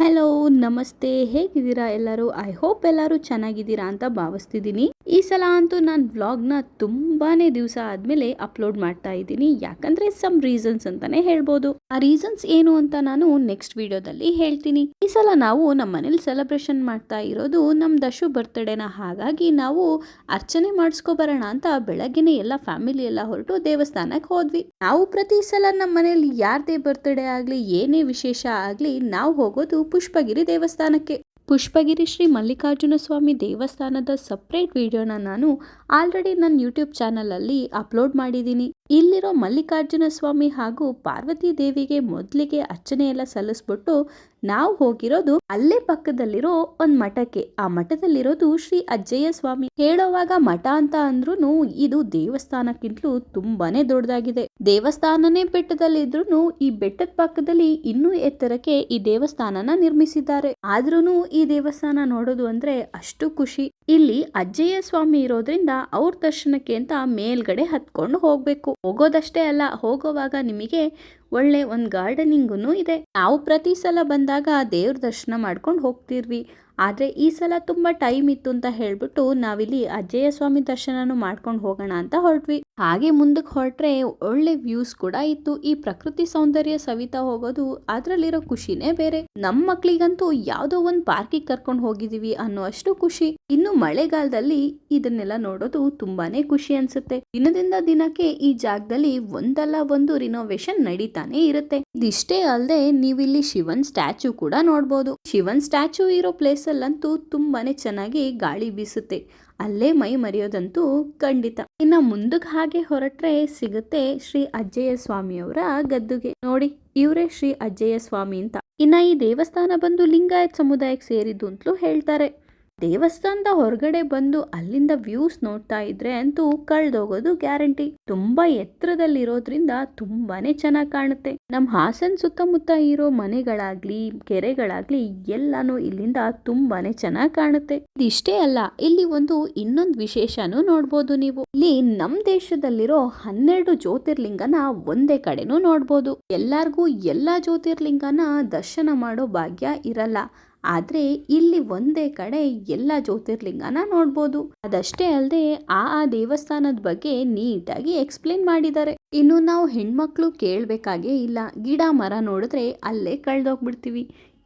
Hello ನಮಸ್ತೆ. ಹೇಗಿದ್ದೀರಾ ಎಲ್ಲರೂ? ಐ ಹೋಪ್ ಎಲ್ಲರೂ ಚೆನ್ನಾಗಿದ್ದೀರಾ ಅಂತ ಭಾವಿಸ್ತಿದ್ದೀನಿ. ಈ ಸಲ ಅಂತೂ ನಾನು ವ್ಲಾಗ್ನ ತುಂಬಾ ದಿವಸ ಆದಮೇಲೆ ಅಪ್ಲೋಡ್ ಮಾಡ್ತಾ ಇದ್ದೀನಿ. ಯಾಕಂದ್ರೆ ಸಮ್ ರೀಸನ್ಸ್ ಅಂತಾನೆ ಹೇಳ್ಬೋದು. ಆ ರೀಸನ್ಸ್ ಏನು ಅಂತ ನಾನು ನೆಕ್ಸ್ಟ್ ವಿಡಿಯೋದಲ್ಲಿ ಹೇಳ್ತೀನಿ. ಈ ಸಲ ನಾವು ನಮ್ಮ ಮನೇಲಿ ಸೆಲೆಬ್ರೇಷನ್ ಮಾಡ್ತಾ ಇರೋದು ನಮ್ಮ ದಶು ಬರ್ತ್ಡೇನ ಹಾಗಾಗಿ ನಾವು ಅರ್ಚನೆ ಮಾಡಿಸ್ಕೊ ಬರೋಣ ಅಂತ ಬೆಳಗ್ಗೆನೆ ಎಲ್ಲ ಫ್ಯಾಮಿಲಿ ಎಲ್ಲ ಹೊರಟು ದೇವಸ್ಥಾನಕ್ಕೆ ಹೋದ್ವಿ. ನಾವು ಪ್ರತಿ ಸಲ ನಮ್ಮ ಮನೇಲಿ ಯಾರದೇ ಬರ್ತ್ಡೇ ಆಗಲಿ ಏನೇ ವಿಶೇಷ ಆಗಲಿ ನಾವು ಹೋಗೋದು ಪುಷ್ಪಗಿರಿ ದೇವಸ್ಥಾನಕ್ಕೆ. ಪುಷ್ಪಗಿರಿ ಶ್ರೀ ಮಲ್ಲಿಕಾರ್ಜುನ ಸ್ವಾಮಿ ದೇವಸ್ಥಾನದ ಸಪ್ರೇಟ್ ವಿಡಿಯೋನ ನಾನು ಆಲ್ರೆಡಿ ನನ್ನ ಯೂಟ್ಯೂಬ್ ಚಾನಲಲ್ಲಿ ಅಪ್ಲೋಡ್ ಮಾಡಿದ್ದೀನಿ. ಇಲ್ಲಿರೋ ಮಲ್ಲಿಕಾರ್ಜುನ ಸ್ವಾಮಿ ಹಾಗೂ ಪಾರ್ವತಿ ದೇವಿಗೆ ಮೊದಲಿಗೆ ಅರ್ಚನೆ ಎಲ್ಲ ಸಲ್ಲಿಸ್ಬಿಟ್ಟು ನಾವು ಹೋಗಿರೋದು ಅಲ್ಲೇ ಪಕ್ಕದಲ್ಲಿರೋ ಒಂದು ಮಠಕ್ಕೆ. ಆ ಮಠದಲ್ಲಿರೋದು ಶ್ರೀ ಅಜ್ಜಯ್ಯ ಸ್ವಾಮಿ. ಹೇಳೋವಾಗ ಮಠ ಅಂತ ಅಂದ್ರೂ ಇದು ದೇವಸ್ಥಾನಕ್ಕಿಂತಲೂ ತುಂಬಾನೇ ದೊಡ್ಡದಾಗಿದೆ. ದೇವಸ್ಥಾನನೇ ಬೆಟ್ಟದಲ್ಲಿದ್ರು ಈ ಬೆಟ್ಟದ ಪಕ್ಕದಲ್ಲಿ ಇನ್ನೂ ಎತ್ತರಕ್ಕೆ ಈ ದೇವಸ್ಥಾನನ ನಿರ್ಮಿಸಿದ್ದಾರೆ. ಆದ್ರೂ ಈ ದೇವಸ್ಥಾನ ನೋಡೋದು ಅಂದ್ರೆ ಅಷ್ಟು ಖುಷಿ. ಇಲ್ಲಿ ಅಜ್ಜಯ್ಯ ಸ್ವಾಮಿ ಇರೋದ್ರಿಂದ ಅವ್ರ ದರ್ಶನಕ್ಕೆ ಅಂತ ಮೇಲ್ಗಡೆ ಹತ್ಕೊಂಡು ಹೋಗ್ಬೇಕು. ಹೋಗೋದಷ್ಟೇ ಅಲ್ಲ, ಹೋಗೋವಾಗ ನಿಮಗೆ ಒಳ್ಳೆ ಒಂದು ಗಾರ್ಡನಿಂಗೂ ಇದೆ. ನಾವು ಪ್ರತಿ ಸಲ ಬಂದಾಗ ದೇವ್ರ ದರ್ಶನ ಮಾಡ್ಕೊಂಡು ಹೋಗ್ತಿರ್ವಿ. ಆದರೆ ಈ ಸಲ ತುಂಬ ಟೈಮ್ ಇತ್ತು ಅಂತ ಹೇಳ್ಬಿಟ್ಟು ನಾವಿಲ್ಲಿ ಅಜ್ಜಯ್ಯ ಸ್ವಾಮಿ ದರ್ಶನನೂ ಮಾಡ್ಕೊಂಡು ಹೋಗೋಣ ಅಂತ ಹೊರಟ್ವಿ. ಹಾಗೆ ಮುಂದಕ್ಕೆ ಹೊರಟ್ರೆ ಒಳ್ಳೆ ವ್ಯೂಸ್ ಕೂಡ ಇತ್ತು. ಈ ಪ್ರಕೃತಿ ಸೌಂದರ್ಯ ಸವಿತಾ ಹೋಗೋದು ಅದರಲ್ಲಿರೋ ಖುಷಿನೇ ಬೇರೆ. ನಮ್ಮ ಮಕ್ಳಿಗಂತೂ ಯಾವುದೋ ಒಂದು ಪಾರ್ಕಿಗೆ ಕರ್ಕೊಂಡು ಹೋಗಿದೀವಿ ಅನ್ನೋ ಅಷ್ಟು ಖುಷಿ. ಇನ್ನು ಮಳೆಗಾಲದಲ್ಲಿ ಇದನ್ನೆಲ್ಲ ನೋಡೋದು ತುಂಬಾನೇ ಖುಷಿ ಅನ್ಸುತ್ತೆ. ದಿನದಿಂದ ದಿನಕ್ಕೆ ಈ ಜಾಗದಲ್ಲಿ ಒಂದಲ್ಲ ಒಂದು ರಿನೋವೇಶನ್ ನಡೀತಾನೆ ಇರುತ್ತೆ. ಇದಿಷ್ಟೇ ಅಲ್ಲದೆ ನೀವಿಲ್ಲಿ ಶಿವನ್ ಸ್ಟ್ಯಾಚು ಕೂಡ ನೋಡ್ಬೋದು. ಶಿವನ್ ಸ್ಟ್ಯಾಚು ಇರೋ ಪ್ಲೇಸ್ ಅಲ್ಲಂತೂ ತುಂಬಾನೇ ಚೆನ್ನಾಗಿ ಗಾಳಿ ಬೀಸುತ್ತೆ. ಅಲ್ಲೇ ಮೈ ಮರೆಯೋದಂತೂ ಖಂಡಿತ. ಇನ್ನ ಮುಂದಕ್ಕೆ ಹಾಗೆ ಹೊರಟ್ರೆ ಸಿಗುತ್ತೆ ಶ್ರೀ ಅಜ್ಜಯ್ಯ ಸ್ವಾಮಿಯವರ ಗದ್ದುಗೆ. ನೋಡಿ, ಇವರೇ ಶ್ರೀ ಅಜ್ಜಯ್ಯ ಸ್ವಾಮಿ ಅಂತ. ಇನ್ನ ಈ ದೇವಸ್ಥಾನ ಬಂದು ಲಿಂಗಾಯತ್ ಸಮುದಾಯಕ್ಕೆ ಸೇರಿದ್ದು ಅಂತಲೂ ಹೇಳ್ತಾರೆ. ದೇವಸ್ಥಾನದ ಹೊರಗಡೆ ಬಂದು ಅಲ್ಲಿಂದ ವ್ಯೂಸ್ ನೋಡ್ತಾ ಇದ್ರೆ ಅಂತೂ ಕಳ್ದೋಗೋದು ಗ್ಯಾರಂಟಿ ತುಂಬಾ ಎತ್ತರದಲ್ಲಿರೋದ್ರಿಂದ ತುಂಬಾನೇ ಚೆನ್ನಾಗಿ ಕಾಣುತ್ತೆ. ನಮ್ಮ ಹಾಸನ್ ಸುತ್ತಮುತ್ತ ಇರೋ ಮನೆಗಳಾಗ್ಲಿ, ಕೆರೆಗಳಾಗ್ಲಿ ಎಲ್ಲಾನು ಇಲ್ಲಿಂದ ತುಂಬಾನೇ ಚೆನ್ನಾಗಿ ಕಾಣುತ್ತೆ. ಇದಿಷ್ಟೇ ಅಲ್ಲ, ಇಲ್ಲಿ ಒಂದು ಇನ್ನೊಂದು ವಿಶೇಷನೂ ನೋಡ್ಬೋದು ನೀವು. ಇಲ್ಲಿ ನಮ್ ದೇಶದಲ್ಲಿರೋ ಹನ್ನೆರಡು ಜ್ಯೋತಿರ್ಲಿಂಗನ ಒಂದೇ ಕಡೆನೂ ನೋಡ್ಬೋದು. ಎಲ್ಲಾರ್ಗೂ ಎಲ್ಲಾ ಜ್ಯೋತಿರ್ಲಿಂಗನ ದರ್ಶನ ಮಾಡೋ ಭಾಗ್ಯ ಇರಲ್ಲ. ಆದ್ರೆ ಇಲ್ಲಿ ಒಂದೇ ಕಡೆ ಎಲ್ಲ ಜ್ಯೋತಿರ್ಲಿಂಗನ ನೋಡ್ಬೋದು. ಅದಷ್ಟೇ ಅಲ್ಲದೆ ಆ ಆ ದೇವಸ್ಥಾನದ ಬಗ್ಗೆ ನೀಟಾಗಿ ಎಕ್ಸ್ಪ್ಲೇನ್ ಮಾಡಿದ್ದಾರೆ. ಇನ್ನು ನಾವು ಹೆಣ್ಮಕ್ಳು ಕೇಳಬೇಕಾಗೇ ಇಲ್ಲ. ಗಿಡ ಮರ ನೋಡಿದ್ರೆ ಅಲ್ಲೇ ಕಳ್ದೋಗ್ಬಿಡ್ತೀವಿ.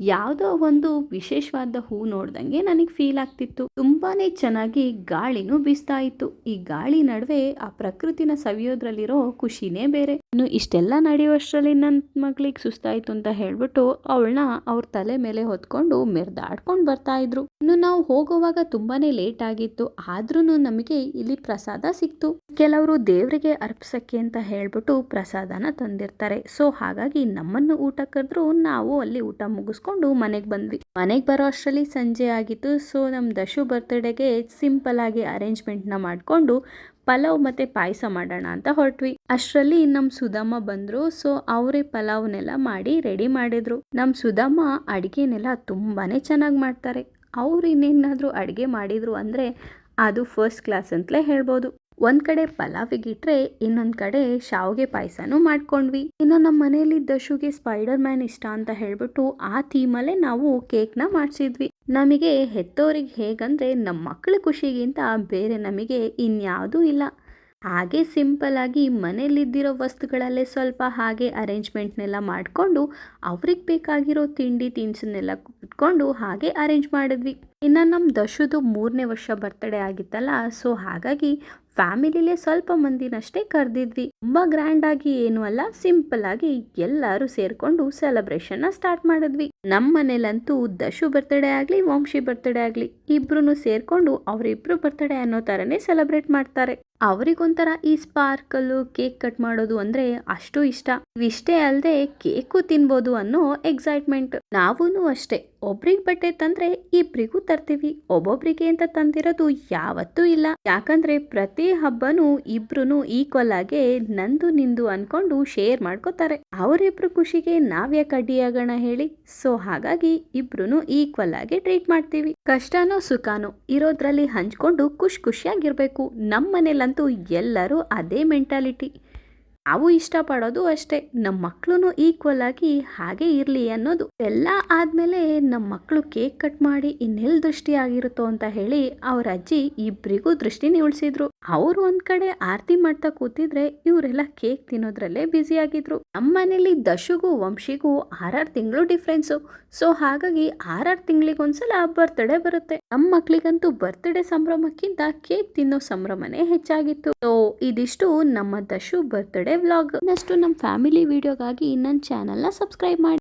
ಯಾವುದೋ ಒಂದು ವಿಶೇಷವಾದ ಹೂ ನೋಡ್ದಂಗೆ ನನಗೆ ಫೀಲ್ ಆಗ್ತಿತ್ತು. ತುಂಬಾನೇ ಚೆನ್ನಾಗಿ ಗಾಳಿನೂ ಬೀಸ್ತಾ ಇತ್ತು. ಈ ಗಾಳಿ ನಡುವೆ ಆ ಪ್ರಕೃತಿನ ಸವಿಯೋದ್ರಲ್ಲಿರೋ ಖುಷಿನೇ ಬೇರೆ. ಇನ್ನು ಇಷ್ಟೆಲ್ಲ ನಡೆಯುವಷ್ಟರಲ್ಲಿ ನನ್ನ ಮಗಳಿಗೆ ಸುಸ್ತಾಯಿತು ಅಂತ ಹೇಳ್ಬಿಟ್ಟು ಅವಳನ್ನ ಅವ್ರ ತಲೆ ಮೇಲೆ ಹೊತ್ಕೊಂಡು ಮೆರ್ದಾಡ್ಕೊಂಡು ಬರ್ತಾ ಇದ್ರು. ಇನ್ನು ನಾವು ಹೋಗುವಾಗ ತುಂಬಾನೇ ಲೇಟ್ ಆಗಿತ್ತು. ಆದ್ರೂ ನಮಗೆ ಇಲ್ಲಿ ಪ್ರಸಾದ ಸಿಕ್ತು. ಕೆಲವರು ದೇವರಿಗೆ ಅರ್ಪಿಸಕ್ಕೆ ಅಂತ ಹೇಳ್ಬಿಟ್ಟು ಪ್ರಸಾದನ ತಂದಿರ್ತಾರೆ. ಸೊ ಹಾಗಾಗಿ ನಮ್ಮನ್ನು ಊಟ ಕರೆದ್ರು ನಾವು ಅಲ್ಲಿ ಊಟ ಮುಗಿಸ್ಕೊಂಡು ಮನೆಗೆ ಬಂದ್ವಿ. ಮನೆಗೆ ಬರೋ ಅಷ್ಟರಲ್ಲಿ ಸಂಜೆ ಆಗಿತ್ತು. ಸೊ ನಮ್ಮ ದಶು ಬರ್ತ್ಡೇಗೆ ಸಿಂಪಲ್ ಆಗಿ ಅರೇಂಜ್ಮೆಂಟ್ನ ಮಾಡ್ಕೊಂಡು ಪಲಾವ್ ಮತ್ತೆ ಪಾಯಸ ಮಾಡೋಣ ಅಂತ ಹೊರಟ್ವಿ. ಅಷ್ಟರಲ್ಲಿ ನಮ್ಮ ಸುಧಮ್ಮ ಬಂದ್ರು. ಸೊ ಅವರೇ ಪಲಾವ್ನೆಲ್ಲ ಮಾಡಿ ರೆಡಿ ಮಾಡಿದ್ರು. ನಮ್ಮ ಸುಧಮ್ಮ ಅಡುಗೆನೆಲ್ಲ ತುಂಬಾನೇ ಚೆನ್ನಾಗಿ ಮಾಡ್ತಾರೆ. ಅವ್ರು ಇನ್ನೇನಾದ್ರೂ ಅಡುಗೆ ಮಾಡಿದ್ರು ಅಂದ್ರೆ ಅದು ಫಸ್ಟ್ ಕ್ಲಾಸ್ ಅಂತಲೇ ಹೇಳ್ಬೋದು. ಒಂದ್ ಕಡೆ ಪಲಾವಿಗಿಟ್ರೆ ಇನ್ನೊಂದ್ ಕಡೆ ಶಾವ್ಗೆ ಪಾಯಸನೂ ಮಾಡ್ಕೊಂಡ್ವಿ. ಇನ್ನು ನಮ್ಮ ಮನೆಯಲ್ಲಿ ದಶುಗೆ ಸ್ಪೈಡರ್ ಮ್ಯಾನ್ ಇಷ್ಟ ಅಂತ ಹೇಳ್ಬಿಟ್ಟು ಆ ಥೀಮಲ್ಲೇ ನಾವು ಕೇಕ್ನ ಮಾಡಿಸಿದ್ವಿ. ನಮಗೆ ಹೆತ್ತೋರಿಗೆ ಹೇಗಂದ್ರೆ ನಮ್ಮ ಮಕ್ಕಳ ಖುಷಿಗಿಂತ ಬೇರೆ ನಮಗೆ ಇನ್ಯಾವುದೂ ಇಲ್ಲ. ಹಾಗೆ ಸಿಂಪಲ್ ಆಗಿ ಮನೇಲಿದ್ದಿರೋ ವಸ್ತುಗಳಲ್ಲೇ ಸ್ವಲ್ಪ ಹಾಗೆ ಅರೇಂಜ್ಮೆಂಟ್ನೆಲ್ಲ ಮಾಡಿಕೊಂಡು ಅವ್ರಿಗೆ ಬೇಕಾಗಿರೋ ತಿಂಡಿ ತಿನಿಸನ್ನೆಲ್ಲ ಇಟ್ಕೊಂಡು ಹಾಗೆ ಅರೇಂಜ್ ಮಾಡಿದ್ವಿ. ಇನ್ನು ನಮ್ಮ ದಶುದು ಮೂರನೇ ವರ್ಷ ಬರ್ತಡೇ ಆಗಿತ್ತಲ್ಲ, ಸೊ ಹಾಗಾಗಿ ಫ್ಯಾಮಿಲಿಲೇ ಸ್ವಲ್ಪ ಮಂದಿನಷ್ಟೇ ಕರೆದಿದ್ವಿ. ತುಂಬಾ ಗ್ರ್ಯಾಂಡ್ ಆಗಿ ಏನು ಅಲ್ಲ ಸಿಂಪಲ್ ಆಗಿ ಎಲ್ಲರೂ ಸೇರ್ಕೊಂಡು ಸೆಲೆಬ್ರೇಷನ್ ಸ್ಟಾರ್ಟ್ ಮಾಡಿದ್ವಿ. ನಮ್ಮ ಮನೇಲಂತೂ ದಶು ಬರ್ತ್ಡೇ ಆಗ್ಲಿ, ವಂಶಿ ಬರ್ತ್ಡೇ ಆಗ್ಲಿ ಇಬ್ರು ಸೇರ್ಕೊಂಡು ಅವರಿಬ್ರು ಬರ್ತ್ಡೇ ಅನ್ನೋ ತರನೇ ಸೆಲೆಬ್ರೇಟ್ ಮಾಡ್ತಾರೆ. ಅವರಿಗೊಂಥರ ಈ ಸ್ಪಾರ್ಕಲ್ ಕೇಕ್ ಕಟ್ ಮಾಡೋದು ಅಂದ್ರೆ ಅಷ್ಟು ಇಷ್ಟ. ಇವಿಷ್ಟೇ ಅಲ್ಲದೆ ಕೇಕು ತಿನ್ಬೋದು ಅನ್ನೋ ಎಕ್ಸೈಟ್ಮೆಂಟ್ ನಾವೂನು ಅಷ್ಟೇ, ಒಬ್ರಿಗೆ ಬಟ್ಟೆ ತಂದ್ರೆ ಇಬ್ರಿಗೂ ತರ್ತೀವಿ. ಒಬ್ಬೊಬ್ರಿಗೆ ಅಂತ ತಂದಿರೋದು ಯಾವತ್ತೂ ಇಲ್ಲ. ಯಾಕಂದ್ರೆ ಪ್ರತಿ ಹಬ್ಬನೂ ಇಬ್ರು ಈಕ್ವಲ್ ಆಗಿ ನಂದು ನಿಂದು ಅನ್ಕೊಂಡು ಶೇರ್ ಮಾಡ್ಕೋತಾರೆ. ಅವರಿಬ್ರು ಖುಷಿಗೆ ನಾವ್ಯಾಕೆ ಅಡ್ಡಿಯಾಗೋಣ ಹೇಳಿ. ಸೊ ಹಾಗಾಗಿ ಇಬ್ರು ಈಕ್ವಲ್ ಆಗಿ ಟ್ರೀಟ್ ಮಾಡ್ತೀವಿ. ಕಷ್ಟನೋ ಸುಖಾನೋ ಇರೋದ್ರಲ್ಲಿ ಹಂಚ್ಕೊಂಡು ಖುಷ್ ಖುಷಿಯಾಗಿರ್ಬೇಕು. ನಮ್ಮ ಮನೇಲಂತೂ ಎಲ್ಲರೂ ಅದೇ ಮೆಂಟಾಲಿಟಿ ನಾವು ಇಷ್ಟಪಡೋದು ಅಷ್ಟೇ. ನಮ್ಮ ಮಕ್ಕಳು ಈಕ್ವಲ್ ಆಗಿ ಹಾಗೆ ಇರಲಿ ಅನ್ನೋದು. ಎಲ್ಲ ಆದಮೇಲೆ ನಮ್ಮ ಮಕ್ಕಳು ಕೇಕ್ ಕಟ್ ಮಾಡಿ ಇನ್ನೆಲ್ಲಿ ದೃಷ್ಟಿ ಆಗಿರುತ್ತೋ ಅಂತ ಹೇಳಿ ಅವ್ರ ಅಜ್ಜಿ ಇಬ್ಬರಿಗೂ ದೃಷ್ಟಿನ ಉಳಿಸಿದ್ರು ಅವರು ಒಂದ್ ಕಡೆ ಆರತಿ ಮಾಡ್ತಾ ಕೂತಿದ್ರೆ ಇವರೆಲ್ಲ ಕೇಕ್ ತಿನ್ನೋದ್ರಲ್ಲೇ ಬ್ಯುಸಿ ಆಗಿದ್ರು. ನಮ್ಮ ಮನೇಲಿ ದಶುಗೂ, ವಂಶಿಗೂ ಆರಾರು ತಿಂಗಳು ಡಿಫ್ರೆನ್ಸು ಸೊ ಹಾಗಾಗಿ ಆರಾರು ತಿಂಗಳಿಗೊಂದ್ಸಲ ಬರ್ತ್ಡೇ ಬರುತ್ತೆ. ನಮ್ಮ ಮಕ್ಳಿಗಂತೂ ಬರ್ತ್ಡೇ ಸಂಭ್ರಮಕ್ಕಿಂತ ಕೇಕ್ ತಿನ್ನೋ ಸಂಭ್ರಮನೇ ಹೆಚ್ಚಾಗಿತ್ತು. ಸೊ ಇದಿಷ್ಟು ನಮ್ಮ ದಶು ಬರ್ತ್ಡೇ ವ್ಲಾಗ್ ಇನ್ನಷ್ಟು ನಮ್ಮ ಫ್ಯಾಮಿಲಿ ವಿಡಿಯೋಗಾಗಿ ನನ್ನ ಚಾನಲ್ನ ಸಬ್ಸ್ಕ್ರೈಬ್ ಮಾಡಿ.